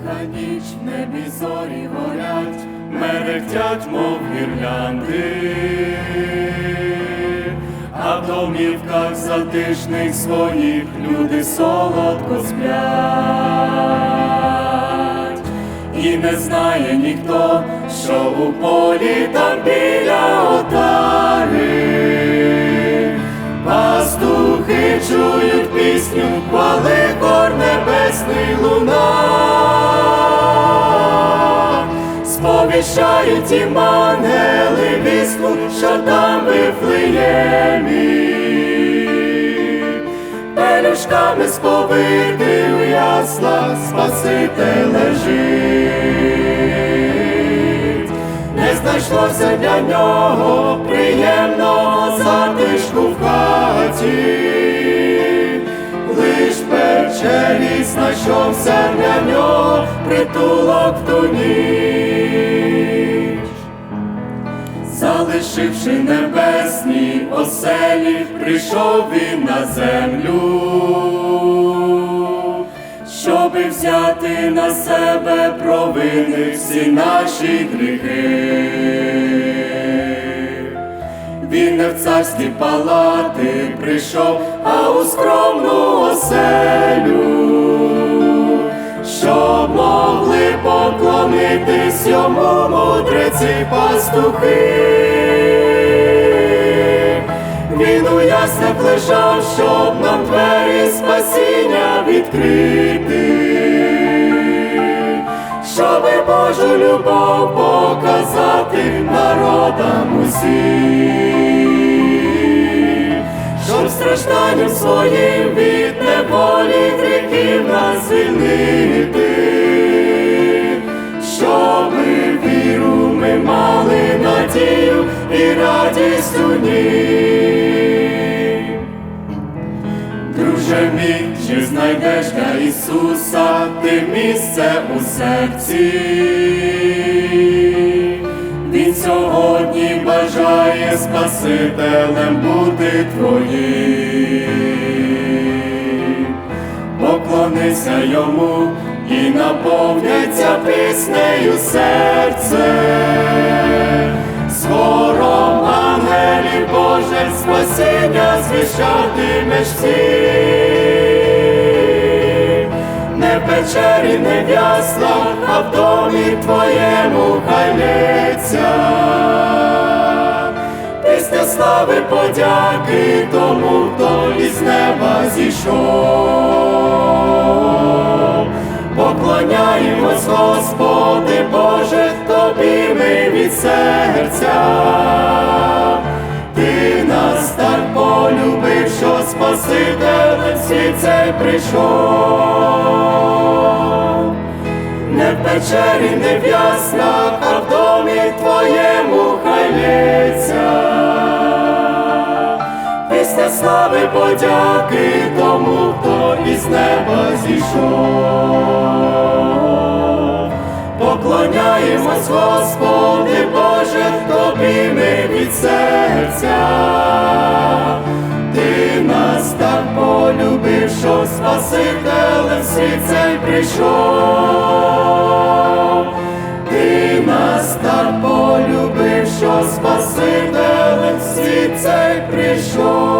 тиха ніч, небі зорі горять, мерехтять, мов гірлянди, а в домівках затишних своїх люди солодко сплять, і не знає ніхто, що у полі там біля отари. Сповіщають їм ангели вістку, що там вифлеємі, пелюшками сповити у яслах Спаситель лежить. Не знайшлося для нього приємного затишку в хаті, лиш печері знайшовся для нього притулок в ту Залишивши небесні оселі, прийшов він на землю, щоби взяти на себе провини всі наші гріхи. Він не в царські палати прийшов, а у скромну оселю, щоб могли поклонитись йому мудреці пастухи. Яснах щоб нам двері спасіння відкрити, щоби Божу любов показати народам усім, щоб стражданням своїм від неволі гріхів нас звільнити, знайдеш для Ісуса ти місце у серці? Він сьогодні бажає Спасителем бути твоїм. Поклонися йому і наповняться піснею серце. З хором ангелів Боже спасіння звіщатимеш всім. Не в не в а в домі твоєму хай лється. Після слави подяки тому, хто із неба зійшов. Поклоняємось, Господи Боже, тобі ми від серця. Ти нас так полюбив, що Спасителем світ цей прийшов. Не в печері, не в яслах, а в домі твоєму хай лється. Після слави подяки тому, хто із неба зійшов. Поклоняємось, Господи Боже, тобі ми від серця. Ти нас так полюбив, що Спасителем світ цей прийшов. цей прийшов.